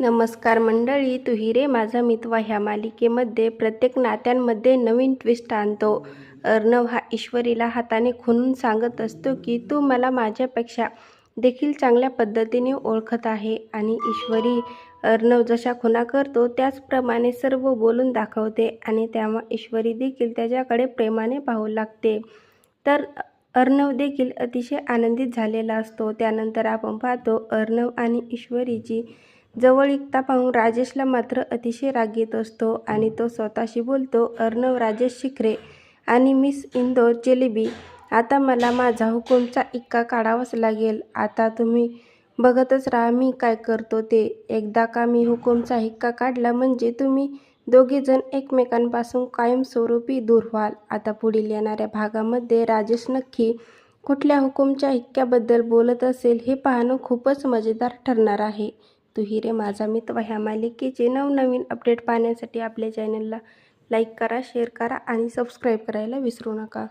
नमस्कार मंडळी तू हिरे माझा मितवा ह्या मालिकेमध्ये प्रत्येक नात्यांमध्ये नवीन ट्विस्ट आणतो. अर्णव हा ईश्वरीला हाताने खुनून सांगत असतो की तू मला माझ्यापेक्षा देखील चांगल्या पद्धतीने ओळखत आहे आणि ईश्वरी अर्णव जशा खुणा करतो त्याचप्रमाणे सर्व बोलून दाखवते आणि तेव्हा ईश्वरी देखील त्याच्याकडे प्रेमाने पाहू लागते. तर अर्णव देखील अतिशय आनंदित झालेला असतो. त्यानंतर आपण पाहतो अर्णव आणि ईश्वरीची जवळीकता पाहून राजेशला मात्र अतिशय राग येत असतो आणि तो स्वतःशी बोलतो अर्णव राजेश शिखरे आणि मिस इंदोर जिलेबी आता मला माझा हुकूमचा इक्का काढावाच लागेल. आता तुम्ही बघतच राहा मी काय करतो ते. एकदा का मी हुकूमचा हिक्का काढला म्हणजे तुम्ही दोघेजण एकमेकांपासून कायमस्वरूपी दूर व्हाल. आता पुढील येणाऱ्या भागामध्ये राजेश नक्की कुठल्या हुकूमच्या हिक्क्याबद्दल बोलत असेल हे पाहणं खूपच मजेदार ठरणार आहे. तू हिरे माझा मित्र ह्या मालिकेचे नवनवीन अपडेट पाहण्यासाठी आपल्या चॅनलला लाईक करा शेअर करा आणि सबस्क्राईब करायला विसरू नका.